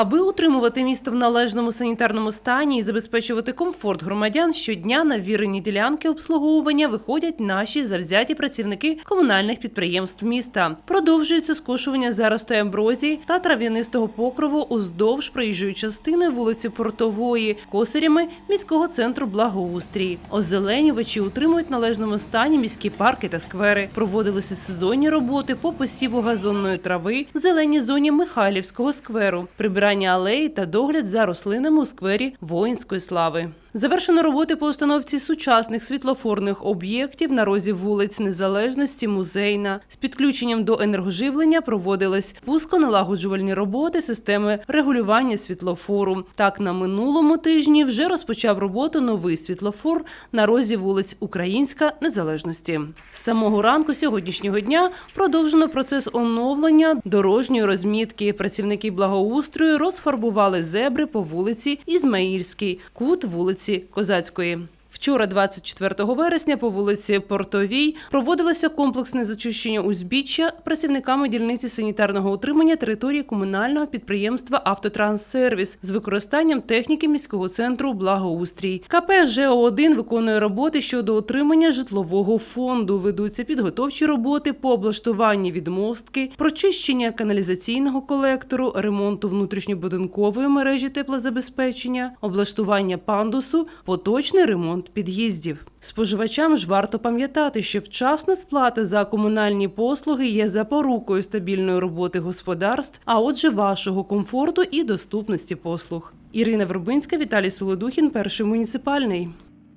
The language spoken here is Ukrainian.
Аби утримувати місто в належному санітарному стані і забезпечувати комфорт громадян, щодня на вірені ділянки обслуговування виходять наші завзяті працівники комунальних підприємств міста. Продовжується скошування заростої амброзії та трав'янистого покрову уздовж проїжджої частини вулиці Портової, косарями міського центру благоустрій. Озеленювачі утримують належному стані міські парки та сквери. Проводилися сезонні роботи по посіву газонної трави в зеленій зоні Михайлівського скверу, прибирання алеї та догляд за рослинами у сквері воїнської слави. Завершено роботи по установці сучасних світлофорних об'єктів на розі вулиць Незалежності, музейна. З підключенням до енергоживлення проводились пусконалагоджувальні роботи системи регулювання світлофору. Так, на минулому тижні вже розпочав роботу новий світлофор на розі вулиць Українська Незалежності. З самого ранку сьогоднішнього дня продовжено процес оновлення дорожньої розмітки. Працівники благоустрою розфарбували зебри по вулиці Ізмаїльській, кут вулиці Козацької. Вчора, 24 вересня, по вулиці Портовій проводилося комплексне зачищення узбіччя працівниками дільниці санітарного утримання території комунального підприємства Автотранссервіс з використанням техніки міського центру Благоустрій. КП ЖО-1 виконує роботи щодо отримання житлового фонду. Ведуться підготовчі роботи по облаштуванні відмостки, прочищення каналізаційного колектору, ремонту внутрішньобудинкової мережі теплозабезпечення, облаштування пандусу, поточний ремонт під'їздів. Споживачам ж варто пам'ятати, що вчасна сплата за комунальні послуги є запорукою стабільної роботи господарств, а отже, вашого комфорту і доступності послуг. Ірина Вербинська, Віталій Солодухін, перший муніципальний.